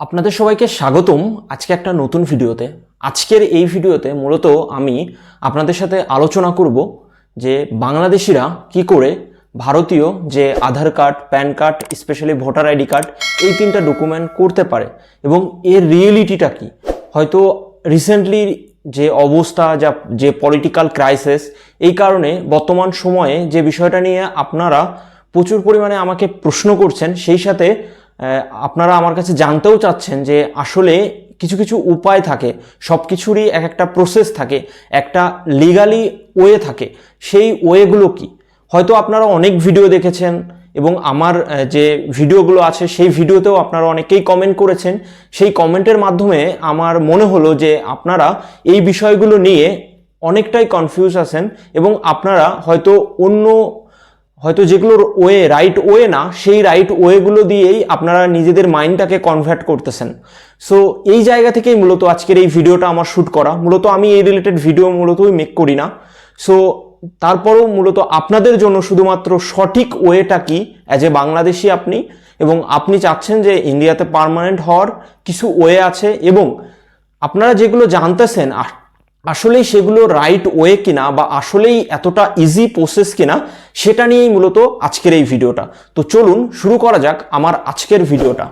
আপনাদের সবাইকে স্বাগতম আজকে একটা নতুন ভিডিওতে। আজকের এই ভিডিওতে মূলত আমি আপনাদের সাথে আলোচনা করব যে বাংলাদেশিরা কি করে ভারতীয় যে Aadhaar card, PAN card, specially voter ID card, এই তিনটা ডকুমেন্ট করতে পারে এবং এর রিয়েলিটিটা কি? হয়তো রিসেন্টলি যে অবস্থা, যা, যে পলিটিক্যাল ক্রাইসিস, এই কারণে বর্তমান সময়ে যে বিষয়টা নিয়ে আপনারা প্রচুর পরিমাণে আমাকে প্রশ্ন করছেন, সেই সাথে আপনারা আমার কাছে জানতেও চাচ্ছেন যে আসলে কিছু কিছু উপায় থাকে সব কিছুরই এক একটা প্রসেস থাকে, একটা লিগালি ওয়ে থাকে। সেই ওয়েগুলো কি? হয়তো আপনারা অনেক ভিডিও দেখেছেন এবং আমার যে ভিডিওগুলো আছে সেই ভিডিওতেও আপনারা অনেকেই কমেন্ট করেছেন। সেই কমেন্টের মাধ্যমে আমার মনে হলো যে আপনারা এই বিষয়গুলো নিয়ে অনেকটাই কনফিউজ আছেন এবং আপনারা হয়তো অন্য হয়তো যেগুলোর ওয়ে রাইট ওয়ে না, সেই রাইট ওয়েগুলো দিয়েই আপনারা নিজেদের মাইন্ডটাকে কনভার্ট করতেছেন। সো এই জায়গা থেকেই মূলত আজকের এই ভিডিওটা আমার শ্যুট করা। মূলত আমি এই রিলেটেড ভিডিও মূলতই মেক করি না। সো তারপরও মূলত আপনাদের জন্য শুধুমাত্র সঠিক ওয়েটা কি অ্যাজ এ বাংলাদেশি আপনি, এবং আপনি চাচ্ছেন যে ইন্ডিয়াতে পার্মানেন্ট হওয়ার কিছু ওয়ে আছে, এবং আপনারা যেগুলো জানতেছেন আসলেই সেগুলো রাইট ওয়ে কিনা বা আসলেই এতটা ইজি প্রসেস কিনা, সেটা নিয়েই মূলত আজকের এই ভিডিওটা। তো চলুন শুরু করা যাক আমার আজকের ভিডিওটা।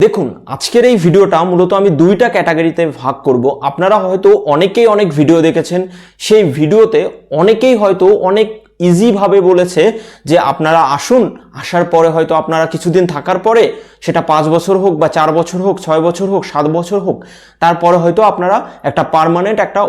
দেখুন, আজকের এই ভিডিওটা মূলত আমি দুইটা ক্যাটাগরিতে ভাগ করব। আপনারা হয়তো অনেকেই অনেক ভিডিও দেখেছেন, সেই ভিডিওতে অনেকেই হয়তো অনেক ইজিভাবে বলেছে যে আপনারা আসুন, আসার পরে হয়তো আপনারা কিছুদিন থাকার পরে, সেটা পাঁচ বছর হোক বা চার বছর হোক, ছয় বছর হোক, সাত বছর হোক, তারপরে হয়তো আপনারা একটা পার্মানেন্ট একটা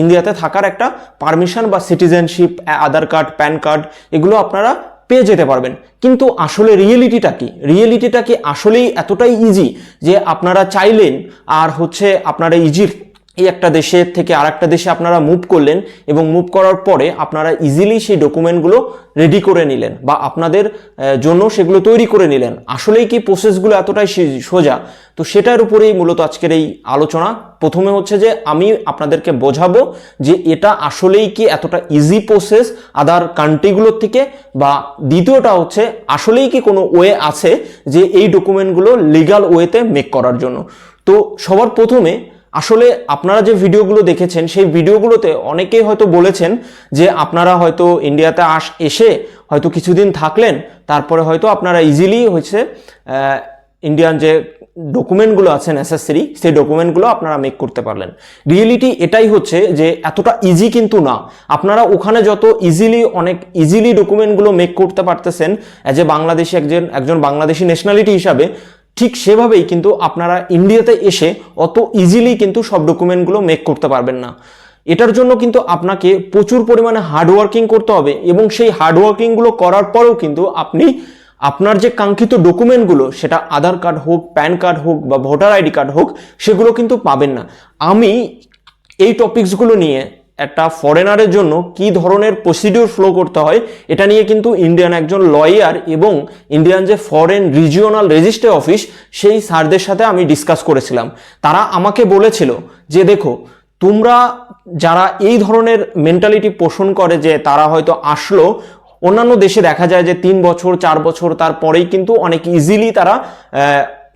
ইন্ডিয়াতে থাকার একটা পারমিশন বা citizenship Aadhaar card, PAN card, এগুলো আপনারা পেয়ে যেতে পারবেন। কিন্তু আসলে রিয়েলিটিটা কি? রিয়েলিটিটা কি আসলেই এতটাই ইজি যে আপনারা চাইলেন আর হচ্ছে আপনারা ইজির এই একটা দেশের থেকে আর একটা দেশে আপনারা মুভ করলেন এবং মুভ করার পরে আপনারা ইজিলি সেই ডকুমেন্টগুলো রেডি করে নিলেন বা আপনাদের জন্য সেগুলো তৈরি করে নিলেন। আসলেই কি প্রসেসগুলো এতটাই সোজা? তো সেটার উপরেই মূলত আজকের এই আলোচনা। প্রথমে হচ্ছে যে আমি আপনাদেরকে বোঝাবো যে এটা আসলেই কি এতটা ইজি প্রসেস আদার কান্ট্রিগুলোর থেকে বা দ্বিতীয়টা হচ্ছে আসলেই কি কোনো ওয়ে আছে যে এই ডকুমেন্টগুলো লিগাল ওয়েতে মেক করার জন্য। তো সবার প্রথমে আসলে আপনারা যে ভিডিওগুলো দেখেছেন, সেই ভিডিওগুলোতে অনেকেই হয়তো বলেছেন যে আপনারা হয়তো ইন্ডিয়াতে আস, এসে হয়তো কিছুদিন থাকলেন, তারপরে হয়তো আপনারা ইজিলি হচ্ছে ইন্ডিয়ান যে ডকুমেন্টগুলো আছে নেসেসারি সেই ডকুমেন্টগুলো আপনারা মেক করতে পারলেন। রিয়েলিটি এটাই হচ্ছে যে এতটা ইজি কিন্তু না। আপনারা ওখানে যত ইজিলি অনেক ইজিলি ডকুমেন্টগুলো মেক করতে পারতেছেন অ্যাজ এ বাংলাদেশি একজন একজন বাংলাদেশি ন্যাশনালিটি হিসাবে ঠিক সেভাবেই কিন্তু আপনারা ইন্ডিয়াতে এসে অত ইজিলি কিন্তু সব ডকুমেন্টগুলো মেক করতে পারবেন না। এটার জন্য কিন্তু আপনাকে প্রচুর পরিমাণে হার্ডওয়ার্কিং করতে হবে এবং সেই হার্ডওয়ার্কিংগুলো করার পরেও কিন্তু আপনি আপনার যে কাঙ্ক্ষিত ডকুমেন্টগুলো সেটা আধার কার্ড হোক, প্যান কার্ড হোক বা ভোটার আইডি কার্ড হোক, সেগুলো কিন্তু পাবেন না। আমি এই টপিকসগুলো নিয়ে একটা ফরেনারের জন্য কি ধরনের প্রসিডিউর ফ্লো করতে হয়, এটা নিয়ে কিন্তু ইন্ডিয়ান একজন লয়ার এবং ইন্ডিয়ান যে ফরেন রিজিওনাল রেজিস্ট্রি অফিস সেই স্যারদের সাথে আমি ডিসকাস করেছিলাম। তারা আমাকে বলেছিল যে, দেখো, তোমরা যারা এই ধরনের মেন্টালিটি পোষণ করে যে তারা হয়তো আসলো, অন্যান্য দেশে দেখা যায় যে তিন বছর, চার বছর, তারপরেই কিন্তু অনেক ইজিলি তারা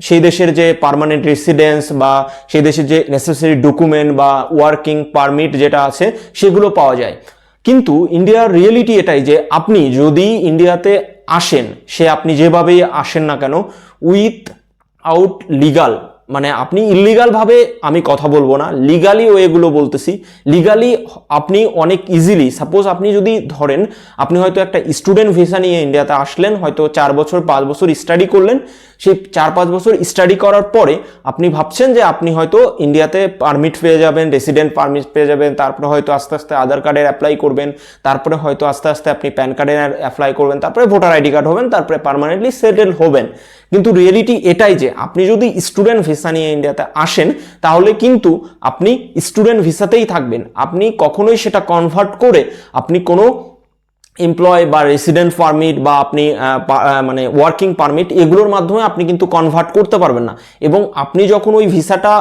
সেই দেশের যে পার্মানেন্ট রেসিডেন্স বা সেই দেশের যে নেসেসারি ডকুমেন্ট বা ওয়ার্কিং পারমিট যেটা আছে, সেগুলো পাওয়া যায়। কিন্তু ইন্ডিয়ার রিয়েলিটি এটাই যে আপনি যদি ইন্ডিয়াতে আসেন, সে আপনি যেভাবেই আসেন না কেন উইথ আউট লিগাল মানে আপনি ইলিগাল ভাবে, আমি কথা বলব না লিগালি ওয়েগুলো বলতেছি লিগালি আপনি অনেক ইজিলি সাপোজ আপনি যদি ধরেন, আপনি হয়তো একটা স্টুডেন্ট ভিসা নিয়ে ইন্ডিয়াতে আসলেন, হয়তো চার বছর, পাঁচ বছর স্টাডি করলেন, সেই চার, পাঁচ বছর স্টাডি করার পরে আপনি ভাবছেন যে আপনি হয়তো ইন্ডিয়াতে পারমিট পেয়ে যাবেন রেসিডেন্ট পারমিট পেয়ে যাবেন, তারপরে হয়তো আস্তে আস্তে আধার কার্ডের অ্যাপ্লাই করবেন, তারপরে হয়তো আস্তে আস্তে আপনি প্যান কার্ডের অ্যাপ্লাই করবেন, তারপরে ভোটার আইডি কার্ড হবেন, তারপরে পার্মানেন্টলি সেটেল হবেন। কিন্তু রিয়েলিটি এটাই যে, আপনি যদি স্টুডেন্ট ভিসা নিয়ে ইন্ডিয়াতে আসেন, তাহলে কিন্তু আপনি স্টুডেন্ট ভিসাতেই থাকবেন। আপনি কখনোই সেটা কনভার্ট করে আপনি কোনো এমপ্লয় বা রেসিডেন্ট পারমিট বা আপনি মানে ওয়ার্কিং পারমিট এগুলোর মাধ্যমে আপনি কিন্তু কনভার্ট করতে পারবেন না। এবং আপনি যখন ওই ভিসাটা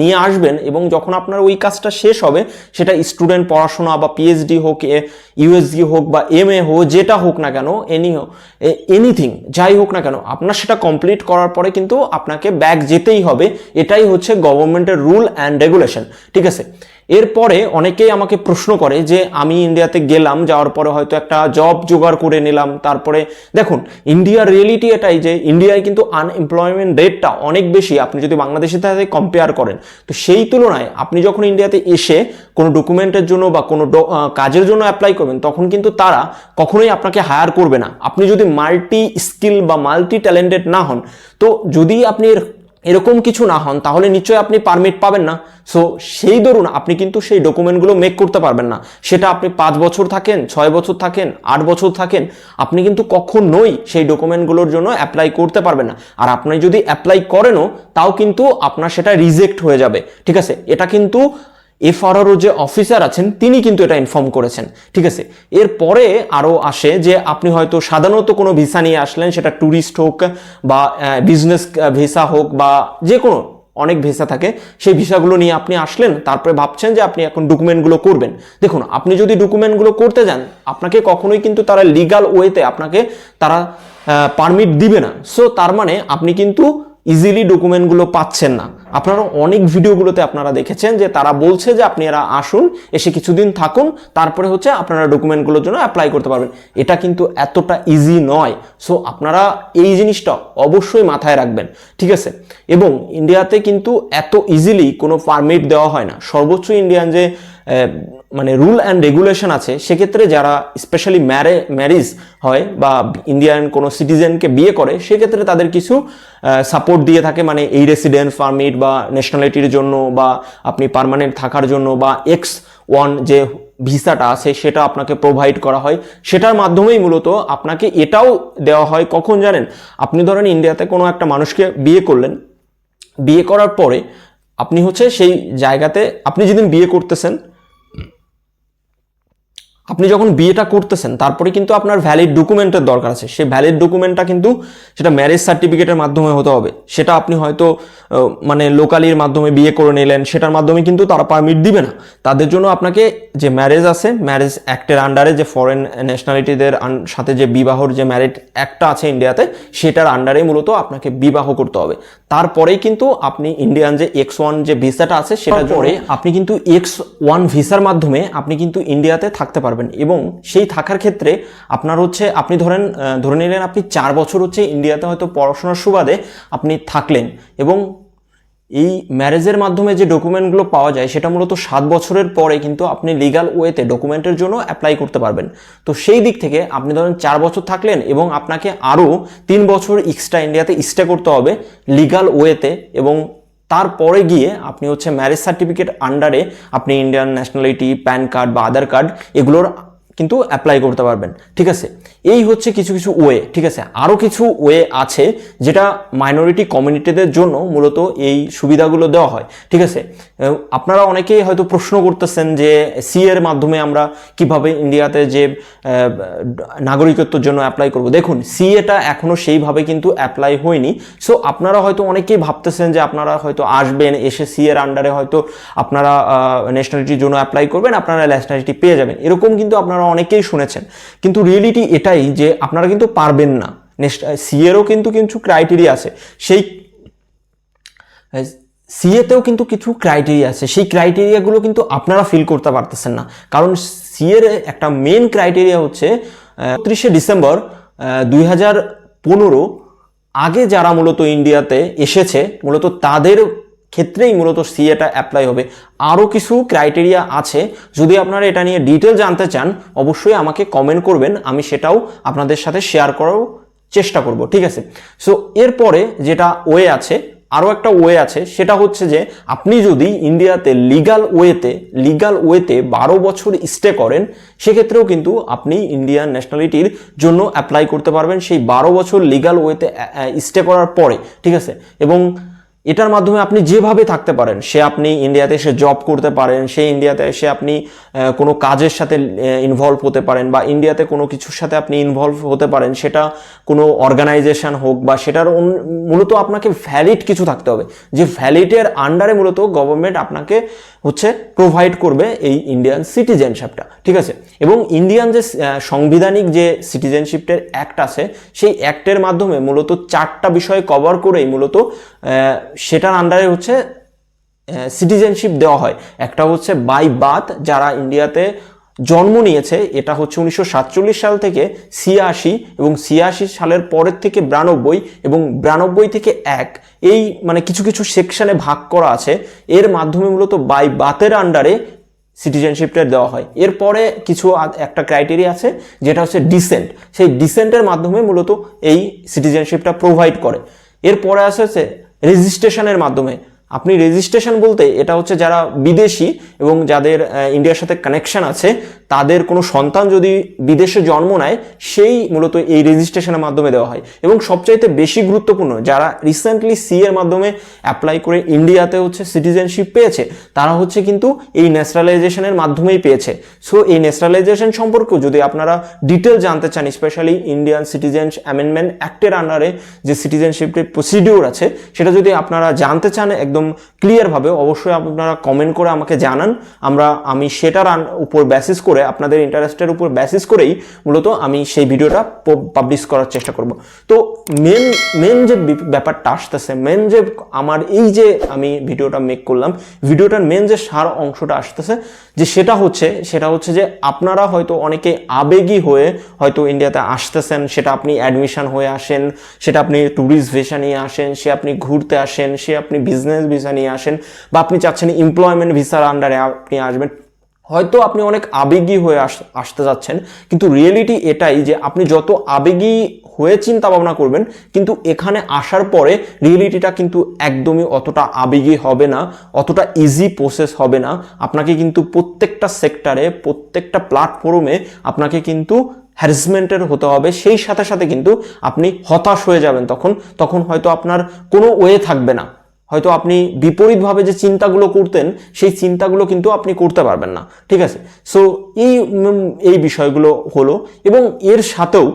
নিয়ে আসবেন এবং যখন আপনার ওই কাজটা শেষ হবে, সেটা স্টুডেন্ট পড়াশোনা বা পিএইচডি হোক, এ ইউএসডি হোক বা এম এ হোক, যেটা হোক না কেন এনি এনিথিং যাই হোক না কেন, আপনার সেটা কমপ্লিট করার পরে কিন্তু আপনাকে ব্যাক যেতেই হবে। এটাই হচ্ছে গভর্নমেন্টের রুল অ্যান্ড রেগুলেশন ঠিক আছে? এরপরে অনেকেই আমাকে প্রশ্ন করে যে আমি ইন্ডিয়াতে গেলাম, যাওয়ার পরে হয়তো একটা জব জোগাড় করে নিলাম, তারপরে দেখুন, ইন্ডিয়ার রিয়েলিটি এটাই যে ইন্ডিয়ায় কিন্তু আনএমপ্লয়মেন্ট রেটটা অনেক বেশি। আপনি যদি বাংলাদেশের সাথে কম্পেয়ার করেন, তো সেই তুলনায় আপনি যখন ইন্ডিয়াতে এসে কোনো ডকুমেন্টের জন্য বা কোনো কাজের জন্য অ্যাপ্লাই করবেন, তখন কিন্তু তারা কখনোই আপনাকে হায়ার করবে না। আপনি যদি মাল্টি স্কিল বা মাল্টি ট্যালেন্টেড না হন, তো যদি আপনি এরকম কিছু না হন, তাহলে নিশ্চয়ই আপনি পারমিট পাবেন না। সো সেই দরুন আপনি কিন্তু সেই ডকুমেন্টগুলো মেক করতে পারবেন না। সেটা আপনি পাঁচ বছর থাকেন, ছয় বছর থাকেন, আট বছর থাকেন, আপনি কিন্তু কখনোই সেই ডকুমেন্টগুলোর জন্য অ্যাপ্লাই করতে পারবেন না। আর আপনি যদি অ্যাপ্লাই করেনও, তাও কিন্তু আপনার সেটা রিজেক্ট হয়ে যাবে। ঠিক আছে? এটা কিন্তু এফআরআরও যে অফিসার আছেন, তিনি কিন্তু এটা ইনফর্ম করেছেন। ঠিক আছে? এরপরে আরও আসে যে আপনি হয়তো সাধারণত কোনো ভিসা নিয়ে আসলেন, সেটা ট্যুরিস্ট হোক বা বিজনেস ভিসা হোক বা যে কোনো অনেক ভিসা থাকে, সেই ভিসাগুলো নিয়ে আপনি আসলেন, তারপরে ভাবছেন যে আপনি এখন ডকুমেন্টগুলো করবেন। দেখুন, আপনি যদি ডকুমেন্টগুলো করতে যান, আপনাকে কখনোই কিন্তু তারা লিগাল ওয়েতে আপনাকে তারা পারমিট দিবে না। সো তার মানে আপনি কিন্তু ইজিলি ডকুমেন্টগুলো পাচ্ছেন না। আপনারা অনেক ভিডিওগুলোতে আপনারা দেখেছেন যে তারা বলছে যে আপনি এরা আসুন, এসে কিছুদিন থাকুন, তারপরে হচ্ছে আপনারা ডকুমেন্টগুলোর জন্য অ্যাপ্লাই করতে পারবেন। এটা কিন্তু এতটা ইজি নয়। সো আপনারা এই জিনিসটা অবশ্যই মাথায় রাখবেন। ঠিক আছে? এবং ইন্ডিয়াতে কিন্তু এত ইজিলি কোনো পারমিট দেওয়া হয় না। সর্বোচ্চ ইন্ডিয়ান যে মানে রুল অ্যান্ড রেগুলেশন আছে, সেক্ষেত্রে যারা স্পেশালি ম্যারে ম্যারিজ হয় বা ইন্ডিয়ান কোনো সিটিজেনকে বিয়ে করে, সেক্ষেত্রে তাদের কিছু সাপোর্ট দিয়ে থাকে মানে এই রেসিডেন্স পারমিট বা ন্যাশনালিটির জন্য বা আপনি পার্মানেন্ট থাকার জন্য বা এক্স ওয়ান যে ভিসাটা আছে, সেটা আপনাকে প্রোভাইড করা হয়। সেটার মাধ্যমেই মূলত আপনাকে এটাও দেওয়া হয়। কখন জানেন? আপনি ধরেন ইন্ডিয়াতে কোনো একটা মানুষকে বিয়ে করলেন। বিয়ে করার পরে আপনি হচ্ছে সেই জায়গাতে, আপনি যেদিন বিয়ে করতেছেন আপনি যখন বিয়েটা করতেছেন তারপরে কিন্তু আপনার ভ্যালিড ডকুমেন্টের দরকার আছে। সেই ভ্যালিড ডকুমেন্টটা কিন্তু সেটা ম্যারেজ সার্টিফিকেটের মাধ্যমে হতে হবে। সেটা আপনি হয়তো মানে লোকালির মাধ্যমে বিয়ে করে নিলেন সেটার মাধ্যমে কিন্তু তারা পারমিট দিবে না। তাদের জন্য আপনাকে যে ম্যারেজ আছে ম্যারেজ অ্যাক্টের আন্ডারে যে ফরেন ন্যাশনালিটিদের সাথে যে বিবাহর যে ম্যারিড অ্যাক্টটা আছে ইন্ডিয়াতে সেটার আন্ডারে মূলত আপনাকে বিবাহ করতে হবে। তারপরেই কিন্তু আপনি ইন্ডিয়ান যে এক্স ওয়ান যে ভিসাটা আছে সেটা পরে আপনি কিন্তু এক্স ওয়ান ভিসার মাধ্যমে আপনি কিন্তু ইন্ডিয়াতে থাকতে পারবেন। এবং সেই থাকার ক্ষেত্রে আপনার হচ্ছে, আপনি ধরেন ধরে নিলেন আপনি চার বছর হচ্ছে ইন্ডিয়াতে হয়তো পড়াশোনার সুবাদে আপনি থাকলেন এবং এই ম্যারেজের মাধ্যমে যে ডকুমেন্টগুলো পাওয়া যায়, সেটা মূলত সাত বছরের পরে কিন্তু আপনি লিগাল ওয়েতে ডকুমেন্টের জন্য অ্যাপ্লাই করতে পারবেন। তো সেই দিক থেকে আপনি ধরেন চার বছর থাকলেন এবং আপনাকে আরও তিন বছর এক্সট্রা ইন্ডিয়াতে স্টে করতে হবে লিগাল ওয়েতে এবং তারপরে গিয়ে আপনি হচ্ছে ম্যারেজ সার্টিফিকেট আন্ডারে আপনি ইন্ডিয়ান ন্যাশনালিটি প্যান কার্ড বা আধার কার্ড এগুলোর কিন্তু অ্যাপ্লাই করতে পারবেন। ঠিক আছে? এই হচ্ছে কিছু কিছু ওয়ে ঠিক আছে? আরও কিছু ওয়ে আছে যেটা মাইনরিটি কমিউনিটিদের জন্য মূলত এই সুবিধাগুলো দেওয়া হয়। ঠিক আছে? আপনারা অনেকেই হয়তো প্রশ্ন করতেছেন যে সি এর মাধ্যমে আমরা কীভাবে ইন্ডিয়াতে যে নাগরিকত্বের জন্য অ্যাপ্লাই করব। দেখুন সি এটা এখনও সেইভাবে কিন্তু অ্যাপ্লাই হয়নি। সো আপনারা হয়তো অনেকেই ভাবতেছেন যে আপনারা হয়তো আসবেন, এসে সি এর আন্ডারে হয়তো আপনারা ন্যাশনালিটির জন্য অ্যাপ্লাই করবেন, আপনারা ন্যাশনালিটি পেয়ে যাবেন। এরকম কিন্তু আপনারা অনেকেই শুনেছেন। কিন্তু রিয়েলিটি এটাই যে আপনারা কিন্তু পারবেন না। সি এরও কিন্তু কিছু ক্রাইটেরিয়া আছে। সেই সিএতেও কিন্তু কিছু ক্রাইটেরিয়া আছে। সেই ক্রাইটেরিয়াগুলো কিন্তু আপনারা ফিল করতে পারতেছেন না। কারণ সিএর একটা মেন ক্রাইটেরিয়া হচ্ছে ত্রিশে ডিসেম্বর দুই হাজার পনেরো, আগে যারা মূলত ইন্ডিয়াতে এসেছে, মূলত তাদের ক্ষেত্রেই মূলত সিএটা অ্যাপ্লাই হবে। আরও কিছু ক্রাইটেরিয়া আছে। যদি আপনারা এটা নিয়ে ডিটেল জানতে চান, অবশ্যই আমাকে কমেন্ট করবেন। আমি সেটাও আপনাদের সাথে শেয়ার করার চেষ্টা করব, ঠিক আছে? সো এরপরে যেটা ওয়ে আছে আরও একটা ওয়ে আছে, সেটা হচ্ছে যে আপনি যদি ইন্ডিয়াতে লিগাল ওয়েতে লিগাল ওয়েতে বারো বছর স্টে করেন, সেক্ষেত্রেও কিন্তু আপনি ইন্ডিয়ান ন্যাশনালিটির জন্য অ্যাপ্লাই করতে পারবেন। সেই বারো বছর লিগাল ওয়েতে স্টে করার পরে, ঠিক আছে? এবং এটার মাধ্যমে আপনি যেভাবে থাকতে পারেন, সে আপনি ইন্ডিয়াতে এসে জব করতে পারেন, সে ইন্ডিয়াতে এসে আপনি কোনো কাজের সাথে ইনভলভ হতে পারেন বা ইন্ডিয়াতে কোনো কিছুর সাথে আপনি ইনভলভ হতে পারেন, সেটা কোনো অর্গানাইজেশন হোক বা সেটার মূলত আপনাকে ভ্যালিড কিছু থাকতে হবে। যে ভ্যালিডের আন্ডারে মূলত গভর্নমেন্ট আপনাকে হচ্ছে প্রোভাইড করবে এই ইন্ডিয়ান সিটিজেনশিপটা ঠিক আছে? এবং ইন্ডিয়ান যে সংবিধানিক যে সিটিজেনশিপের অ্যাক্ট আছে, সেই অ্যাক্টের মাধ্যমে মূলত চারটা বিষয় কভার করেই মূলত সেটার আন্ডারে হচ্ছে সিটিজেনশিপ দেওয়া হয়। একটা হচ্ছে বাই বাথ যারা ইন্ডিয়াতে জন্ম নিয়েছে, এটা হচ্ছে উনিশশো সাতচল্লিশ সাল থেকে ছিয়াশি এবং ছিয়াশি সালের পরের থেকে বিরানব্বই এবং বিরানব্বই থেকে এক। এই মানে কিছু কিছু সেকশনে ভাগ করা আছে। এর মাধ্যমে মূলত বাই বাতের আন্ডারে সিটিজেনশিপটা দেওয়া হয়। এরপরে কিছু একটা ক্রাইটেরিয়া আছে, যেটা হচ্ছে ডিসেন্ট সেই ডিসেন্টের মাধ্যমে মূলত এই সিটিজেনশিপটা প্রোভাইড করে। এরপরে আছে হচ্ছে রেজিস্ট্রেশনের মাধ্যমে। আপনি রেজিস্ট্রেশন বলতে এটা হচ্ছে যারা বিদেশি এবং যাদের ইন্ডিয়ার সাথে কানেকশন আছে, তাদের কোনো সন্তান যদি বিদেশে জন্ম নেয়, সেই মূলত এই রেজিস্ট্রেশনের মাধ্যমে দেওয়া হয়। এবং সবচাইতে বেশি গুরুত্বপূর্ণ, যারা রিসেন্টলি সি এর মাধ্যমে অ্যাপ্লাই করে ইন্ডিয়াতে হচ্ছে সিটিজেনশিপ পেয়েছে, তারা হচ্ছে কিন্তু এই ন্যাশনালাইজেশনের মাধ্যমেই পেয়েছে। সো এই ন্যাশনালাইজেশন সম্পর্কেও যদি আপনারা ডিটেল জানতে চান স্পেশালি ইন্ডিয়ান সিটিজেন অ্যামেন্ডমেন্ট অ্যাক্টের আন্ডারে যে সিটিজেনশিপের প্রসিডিওর আছে, সেটা যদি আপনারা জানতে চান, একদম ক্লিয়ারভাবে অবশ্যই আপনারা কমেন্ট করে আমাকে জানান। আমরা, আমি সেটার উপর বেসিস করে, আপনাদের ইন্টারেস্টের উপর বেসিস করেই মূলত আমি সেই ভিডিওটা পাবলিশ করার চেষ্টা করব। তো মেন মেন যে ব্যাপারটা আসতেছে মেন যে আমার এই যে আমি ভিডিওটা মেক করলাম ভিডিওটার মেন যে সার অংশটা আসতেছে, যে সেটা হচ্ছে সেটা হচ্ছে যে আপনারা হয়তো অনেকে আবেগী হয়ে হয়তো ইন্ডিয়াতে আসতেছেন, সেটা আপনি অ্যাডমিশন হয়ে আসেন, সেটা আপনি ট্যুরিস্ট ভিসা নিয়ে আসেন, সে আপনি ঘুরতে আসেন, সে আপনি বিজনেস ভিসা নিয়ে আসেন বা আপনি চাচ্ছেন এমপ্লয়মেন্ট ভিসার আন্ডারে আপনি আসবেন, হয়তো আপনি অনেক আবেগী হয়ে আস, আসতে যাচ্ছেন, কিন্তু রিয়েলিটি এটাই যে আপনি যত আবেগী হয়ে চিন্তা ভাবনা করবেন, কিন্তু এখানে আসার পরে রিয়েলিটিটা কিন্তু একদমই অতটা আবেগী হবে না, অতটা ইজি প্রসেস হবে না। আপনাকে কিন্তু প্রত্যেকটা সেক্টরে প্রত্যেকটা প্ল্যাটফর্মে আপনাকে কিন্তু হ্যারাসমেন্টের হতে হবে। সেই সাথে সাথে কিন্তু আপনি হতাশ হয়ে যাবেন তখন তখন হয়তো আপনার কোনো ওয়ে থাকবে না। হয়তো আপনি বিপরীতভাবে যে চিন্তাগুলো করতেন, সেই চিন্তাগুলো কিন্তু আপনি করতে পারবেন না। ঠিক আছে? সো এই এই বিষয়গুলো হলো এবং এর সাথেও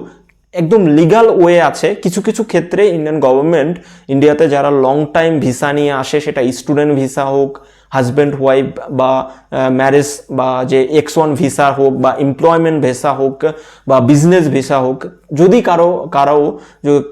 একদম লিগাল ওয়ে আছে। কিছু কিছু ক্ষেত্রে ইন্ডিয়ান গভর্নমেন্ট ইন্ডিয়াতে যারা লং টাইম ভিসা নিয়ে আসে, সেটা স্টুডেন্ট ভিসা হোক হাজব্যান্ড ওয়াইফ বা ম্যারেজ বা যে এক্স ওয়ান ভিসা হোক বা এমপ্লয়মেন্ট ভিসা হোক বা বিজনেস ভিসা হোক যদি কারও কারও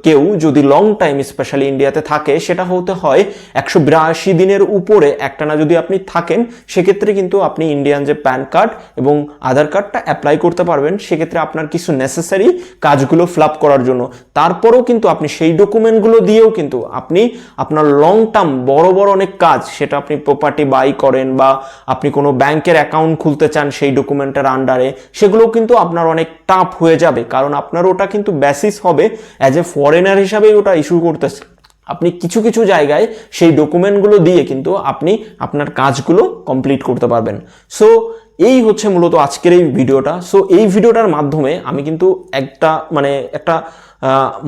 কেউ যদি লং টাইম স্পেশালি ইন্ডিয়াতে থাকে, সেটা হতে হয় একশো বিরাশি দিনের উপরে একটানা যদি আপনি থাকেন, সেক্ষেত্রে কিন্তু আপনি ইন্ডিয়ান যে প্যান কার্ড এবং আধার কার্ডটা অ্যাপ্লাই করতে পারবেন, সেক্ষেত্রে আপনার কিছু নেসেসারি কাজগুলো ফ্লাপ করার জন্য। তারপরেও কিন্তু আপনি সেই ডকুমেন্টগুলো দিয়েও কিন্তু আপনি আপনার লং টার্ম বড় বড় অনেক কাজ, সেটা আপনি প্রপার্টি বাই করেন বা আপনি কোনো ব্যাংকের অ্যাকাউন্ট খুলতে চান সেই ডকুমেন্টের আন্ডারে সেগুলো কিন্তু আপনার অনেক টাফ হয়ে যাবে। কারণ আপনার ওটা কিন্তু বেসিস হবে অ্যাজ এ ফরেনার হিসাবেই ওটা ইস্যু করতেছে। আপনি কিছু কিছু জায়গায় সেই ডকুমেন্টগুলো দিয়ে কিন্তু আপনি আপনার কাজগুলো কমপ্লিট করতে পারবেন। সো এই হচ্ছে মূলত আজকের এই ভিডিওটা সো এই ভিডিওটার মাধ্যমে আমি কিন্তু একটা মানে একটা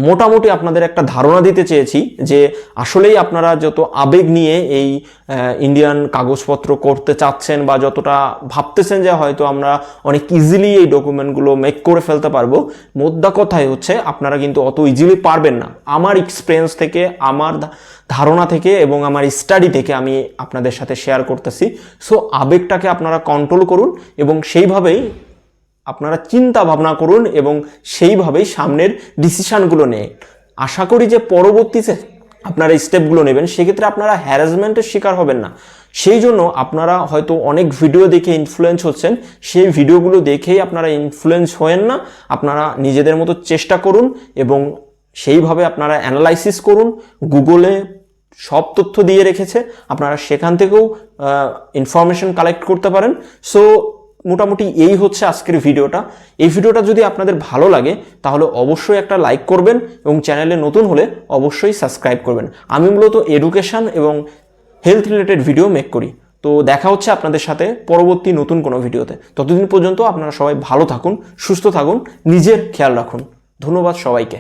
মোটামুটি আপনাদের একটা ধারণা দিতে চেয়েছি যে আসলেই আপনারা যত আবেগ নিয়ে এই ইন্ডিয়ান কাগজপত্র করতে চাচ্ছেন বা যতটা ভাবতেছেন যে হয়তো আমরা অনেক ইজিলি এই ডকুমেন্টগুলো মেক করে ফেলতে পারব, মোদ্দা কথাই হচ্ছে আপনারা কিন্তু অত ইজিলি পারবেন না। আমার এক্সপিরিয়েন্স থেকে, আমার ধারণা থেকে এবং আমার স্টাডি থেকে আমি আপনাদের সাথে শেয়ার করতেছি। সো আবেগটাকে আপনারা কন্ট্রোল করুন এবং সেইভাবেই আপনারা চিন্তা ভাবনা করুন এবং সেইভাবেই সামনের ডিসিশানগুলো নেন। আশা করি যে পরবর্তীতে আপনারা স্টেপগুলো নেবেন, সেক্ষেত্রে আপনারা হ্যারাসমেন্টের শিকার হবেন না। সেই জন্য আপনারা হয়তো অনেক ভিডিও দেখে ইনফ্লুয়েন্স হচ্ছেন। সেই ভিডিওগুলো দেখেই আপনারা ইনফ্লুয়েন্স হয়েন না। আপনারা নিজেদের মতো চেষ্টা করুন এবং সেইভাবে আপনারা অ্যানালাইসিস করুন। গুগলে সব তথ্য দিয়ে রেখেছে। আপনারা সেখান থেকেও ইনফরমেশন কালেক্ট করতে পারেন। সো মোটামুটি এই হচ্ছে আজকের ভিডিওটা। এই ভিডিওটা যদি আপনাদের ভালো লাগে, তাহলে অবশ্যই একটা লাইক করবেন এবং চ্যানেলে নতুন হলে অবশ্যই সাবস্ক্রাইব করবেন। আমি মূলত এডুকেশন এবং হেলথ রিলেটেড ভিডিও মেক করি। তো দেখা হচ্ছে আপনাদের সাথে পরবর্তী নতুন কোনো ভিডিওতে। ততদিন পর্যন্ত আপনারা সবাই ভালো থাকুন, সুস্থ থাকুন, নিজের খেয়াল রাখুন। ধন্যবাদ সবাইকে।